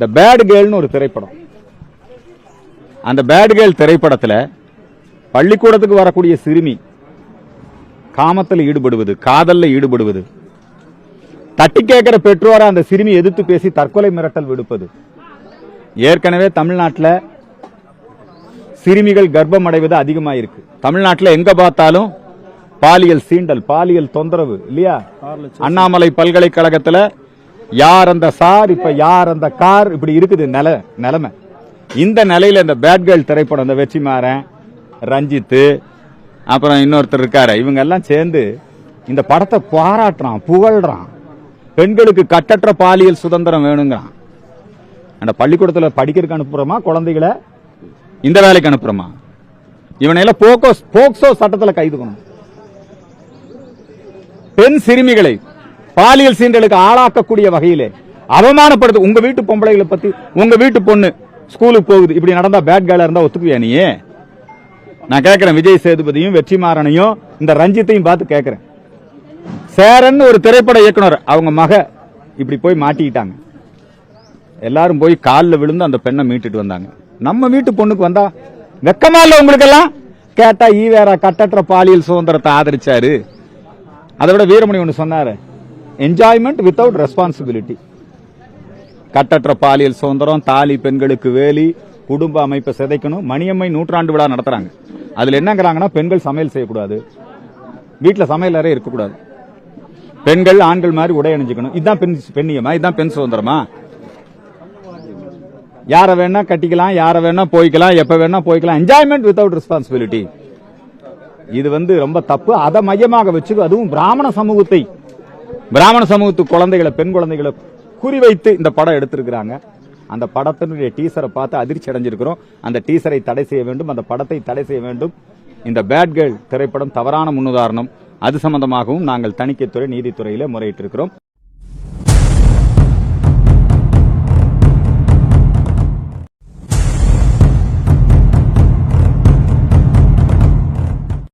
இந்த பேட் கேர்ள்னு ஒரு திரைப்படம். அந்த பேட் கேர்ள் திரைப்படத்துல பள்ளிக்கூடத்துக்கு வரக்கூடிய சிறுமி காமத்தில் ஈடுபடுவது காதல்ல ஈடுபடுவது தட்டி கேட்கிற பெற்றோரை அந்த சிறுமி எதிர்த்து பேசி தற்கொலை மிரட்டல் விடுப்பது. ஏற்கனவே தமிழ்நாட்டில் சிறுமிகள் கர்ப்பம் அடைவது அதிகமாயிருக்கு. தமிழ்நாட்டில் எங்க பார்த்தாலும் பாலியல் சீண்டல் பாலியல் தொந்தரவு இல்லையா? அண்ணாமலை பல்கலைக்கழகத்துல யார் அந்த சார் இப்ப யார் அந்த கார்? இப்படி இருக்குது நில நிலைமை. இந்த நிலையில இந்த பேட் கேர்ள் திரைப்படம் இந்த வெற்றிமாறன் ரஞ்சித்து அப்புறம் இன்னொருத்தர் இருக்காரு. இவங்க எல்லாம் சேர்ந்து இந்த படத்தை பாராட்டுறான் புகழ்றான். பெண்களுக்கு கட்டற்ற பாலியல் சுதந்திரம் வேணுங்கிறான். அந்த பள்ளிக்கூடத்தில் படிக்கிறதுக்கு அனுப்புறோமா குழந்தைகளை? இந்த வேலைக்கு அனுப்புறோமா? இவனையெல்லாம் போக்கோ போக்சோ சட்டத்தில் கைது பண்ணும் பெண் சிறுமிகளை பாலியல் சீண்டலுக்கு ஆளாக்கக்கூடிய வகையிலே அவமானப்படுத்து உங்க வீட்டு பொம்பளைகளை பத்தி உங்க வீட்டு பொண்ணு ஸ்கூலுக்கு போகுது இப்படி நடந்தா பேட் கேர்ளா இருந்தா ஒத்துக்குவியா நீ? நான் கேட்கிறேன் விஜய் சேதுபதியும் வெற்றிமாறனையும் இந்த ரஞ்சித்தையும் பார்த்து கேட்கிறேன். சேரன் ஒரு திரைப்பட இயக்குனர் அவங்க மக இப்படி போய் மாட்டிக்கிட்டாங்க. எல்லாரும் போய் காலில் விழுந்து அந்த பெண்ணை மீட்டுட்டு வந்தாங்க. நம்ம வீட்டு பொண்ணுக்கு வந்தா வெக்கமா இல்ல உங்களுக்கு எல்லாம் கேட்டா ஈவேரா கட்டற்ற பாலியல் சுதந்திரத்தை ஆதரிச்சாரு. அதை விட வீரமணி ஒன்று சொன்னாரு என்ஜாய்மெண்ட் வித்தவுட் ரெஸ்பான்சிபிலிட்டி கட்டற்ற பாலியல் சுதந்திரம் தாலி பெண்களுக்கு வேலி குடும்ப அமைப்பை சிதைக்கணும். மணியம்மை நூற்றாண்டு விழா நடத்துறாங்க. அதுல என்னங்கிறாங்கன்னா பெண்கள் சமையல் செய்யக்கூடாது. வீட்டில் சமையல் அறை இருக்கக்கூடாது. பெண்கள் ஆண்கள் மாதிரி உடை அணிஞ்சுக்கணும். இதுதான் பெண் பெண்ணியமா? இதுதான் பெண் சுதந்திரமா? யாரை வேணா கட்டிக்கலாம் யாரை வேணா போய்க்கலாம் எப்ப வேணா போய்க்கலாம். என்ஜாய்மெண்ட் வித்தவுட் ரெஸ்பான்சிபிலிட்டி இது வந்து ரொம்ப தப்பு. அதை மையமாக வச்சு அதுவும் பிராமண சமூகத்தை பிராமண சமூகத்து குழந்தைகளை பெண் குழந்தைகளை குறிவைத்து இந்த படம் எடுத்திருக்கிறாங்க. அந்த படத்தினுடைய டீசரை பார்த்து அதிர்ச்சி அடைஞ்சிருக்கிறோம். அந்த டீசரை தடை செய்ய வேண்டும். அந்த படத்தை தடை செய்ய வேண்டும். இந்த பேட் கேர்ள் திரைப்படம் தவறான முன்னுதாரணம். அது சம்பந்தமாகவும் நாங்கள் தணிக்கைத்துறை நீதித்துறையில முறையிட்டிருக்கிறோம்.